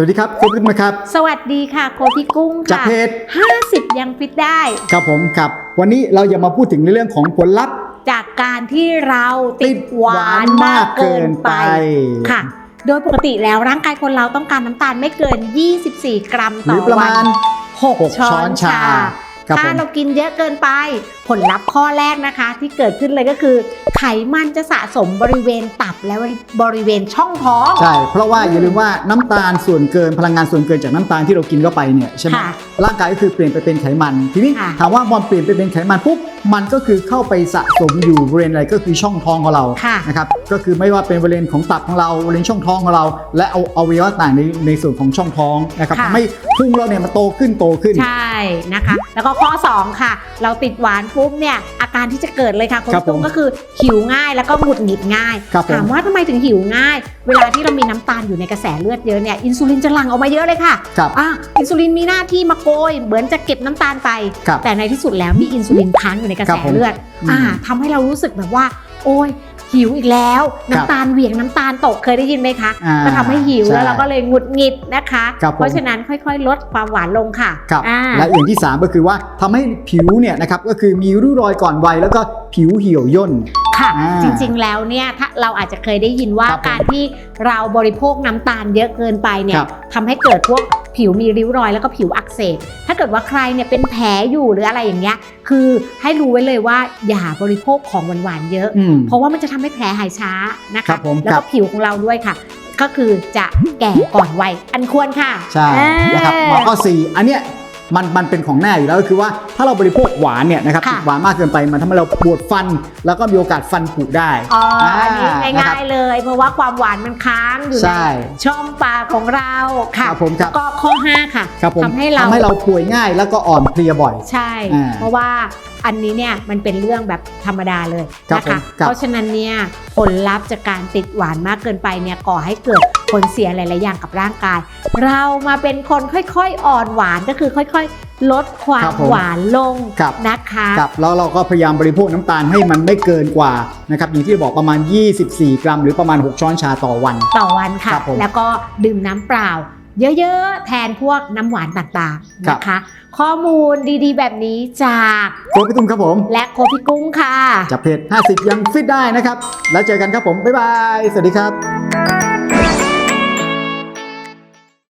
สวัสดีครับคุณผู้ชมครับ สวัสดีค่ะโคพี่กุ้งจากค่ะเพจ50 ยังฟิตได้ ครับผมครับ วันนี้เราจะมาพูดถึงในเรื่องของผลลัพธ์ จากการที่เราติดหวานมากเกินไปค่ะ โดยปกติแล้วร่างกายคนเราต้องการน้ำตาลไม่เกิน 24 กรัมหต่รืออประวัมาณนหก6ช้อนชาครับผ ถ้ามเรากินเยอะเกินไปผลลัพธ์ข้อแรกนะคะ ที่เกิดขึ้นเลยก็คือ ไขมันจะสะสมบริเวณตับและบริเวณช่องท้อง ใช่ เพราะว่าอย่าลืมว่าน้ำตาลส่วนเกินพลังงานส่วนเกินจากน้ำตาลที่เรากินเข้าไปเนี่ยใช่ไหมค่ะร่างกายก็คือเปลี่ยนไปเป็นไขมัน ทีนี้ค่ะถามว่าพอเปลี่ยนไปเป็นไขมันปุ๊บมันก็คือเข้าไปสะสมอยู่บริเวณอะไรก็คือช่องท้องของเราค่ะนะครับ ก็คือไม่ว่าเป็นบริเวณของตับของเราบริเวณช่องท้องของเรา และเอาอวัยวะต่างในในส่วนของช่องท้องนะครับค่ะ ทำให้พุงเราเนี่ยมันโตขึ้นโตขึ้น ใช่นะคะ แล้วก็ข้อ 2 ค่ะ เราติดหวานปุ๊บเนี่ยอาการที่จะเกิดเลยค่ะคุณครับผมตุ้มก็คือหิวง่ายแล้วก็หงุดหงิดง่าย ครับผมถามว่าทำไมถึงหิวง่าย เวลาที่เรามีน้ำตาลอยู่ในกระแสเลือดเยอะเนี่ยอินซูลินจะหลั่งออกมาเยอะเลยค่ะครับอะอินซูลินมีหน้าที่มาโกย เหมือนจะเก็บน้ำตาลไป ครับแต่ในที่สุดแล้วมีอินซูลินค้างอยู่ในกระครัแสบผมเลือด อืม อ่าทำให้เรารู้สึกแบบว่า โอ้ย หิวอีกแล้วครับน้ำตาลเหวี่ยงน้ำตาลตกเคยได้ยินไหมคะอ่าก็ทำให้หิวใช่แล้วเราก็เลยหงุดหงิดนะคะครับผมเพราะฉะนั้นค่อย ๆ ลดความหวานลงค่ะครับอ่าและอย่างที่ 3 ก็คือว่าทำให้ผิวเนี่ยนะครับก็คือมีริ้วรอยก่อนวัยแล้วก็ผิวเหี่ยวย่นค่ะอ่าจริงๆแล้วเนี่ยถ้าเราอาจจะเคยได้ยินว่าครับผมการที่เราบริโภคน้ำตาลเยอะเกินไปเนี่คยรับทำให้เกิดพวก ผิวมีริ้วรอยแล้วก็ผิวอักเสบ ถ้าเกิดว่าใครเนี่ยเป็นแผลอยู่หรืออะไรอย่างเงี้ย คือให้รู้ไว้เลยว่าอย่าบริโภคของหวานๆเยอะ อืม เพราะว่ามันจะทำให้แผลหายช้านะครัคะ บผมแล้วครัก็บ ผิวของเราด้วยค่ะ ก็คือจะแก่ก่อนวัยอันควรค่ะใช่อ่านะครับมาข้อ4อันเนี้ย มันมันเป็นของแน่อยู่แล้วก็คือว่าถ้าเราบริโภคหวานเนี่ยนะครับค่ะติดหวานมากเกินไปมันทำให้เราปวดฟัน แล้วก็มีโอกาสฟันผุได้อ๋ออันนี้อ่านะครับ ง่ายๆเลย เพราะว่าความหวานมันค้างอยู่ใช่ ในช่องปากของเราค่ะครับผมครับแล้วก็ข้อ 5 ค่ะครับผมทำให้เราทำให้เรา ป่วยง่ายแล้วก็อ่อนเพลียบ่อย ใช่ อ่าเพราะว่าอันนี้เนี่ยมันเป็นเรื่องแบบธรรมดาเลยครับนะผมคะ ครับ เพราะฉะนั้นเนี่ยผลลัพธ์จากการติดหวานมากเกินไปเนี่ยก่อให้เกิด ผลเสียหลาย ๆ อย่างกับร่างกาย เรามาเป็นคนค่อย ๆ อ่อนหวานก็คือค่อย ๆ ลดควาครัมบผมหวานลงครับ นะคะครับแล้วเราก็พยายามบริโภคน้ำตาลให้มันไม่เกินกว่านะครับอย่างที่บอกประมาณ 24 กรัม หรือประมาณ 6 ช้อนชาต่อวัน ต่อวันค่ะ ครับผมแล้วก็ดื่มน้ำเปล่า เยอะ ๆ แทนพวกน้ำหวานต่าง ๆ ครับ นะคะ ข้อมูลดีๆ แบบนี้จากโค้ชพี่ตุ้มครับผม และโคพิกุ้งค่ะ จากเพจ 50 ยังฟิตได้นะครับ แล้วเจอกันครับผม บ๊ายบาย สวัสดีครับ